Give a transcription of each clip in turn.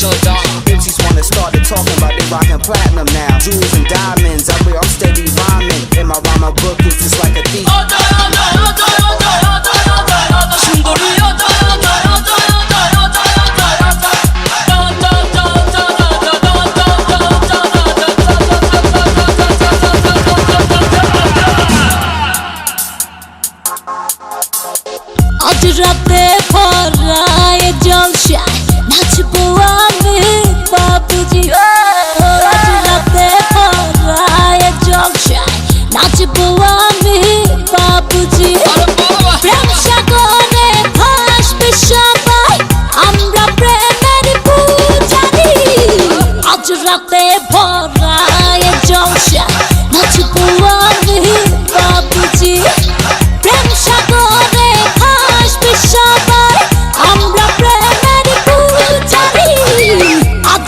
Special dog. MCs wanna start to talking about they rockin' platinum now. Jewels and diamonds, I wear, I'm steady rhyming. In my rhyming book, it's just like a thief. আজ রাতে ভরায়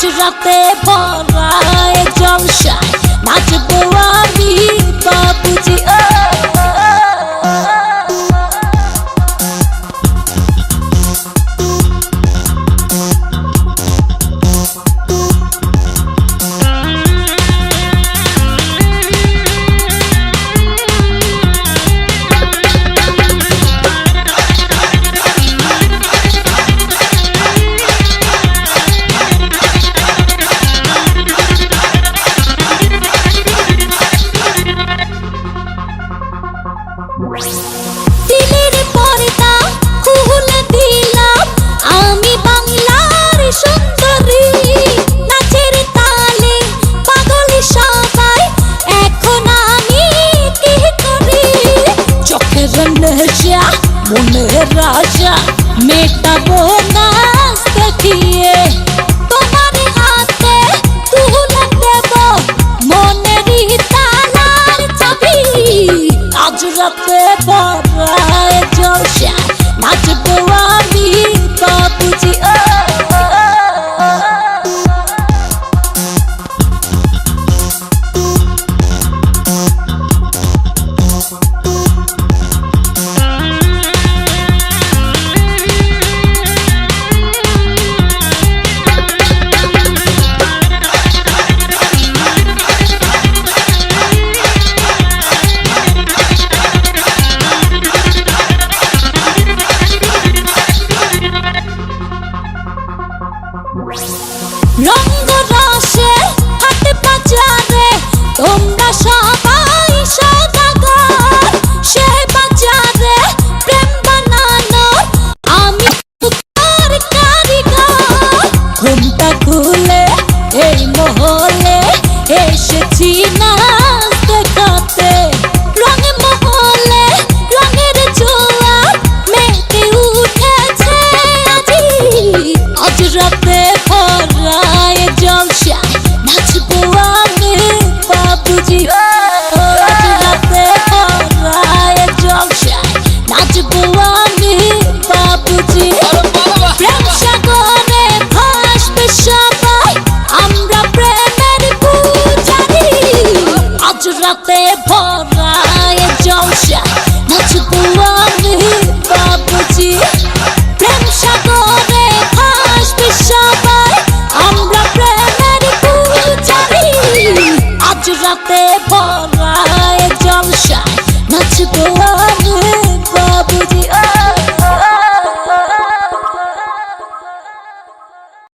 আজ রাতে ভরায় দিলের পর্দা খুলে আমি বাংলার সুন্দরী, নাচের তালে পাগল সবাই। এখন আমি কি করি? চোখের নেশা মনের রাজা, মেটাবো আজ রাতে বড়ায় জলসা নাচবো আমি রঙ্গ রসে হাট বাজারে তোমরা সবাই সদাগর সে বাজারে প্রেম বানানো, আমি এই মহলে এসেছি নাচ দেখাতে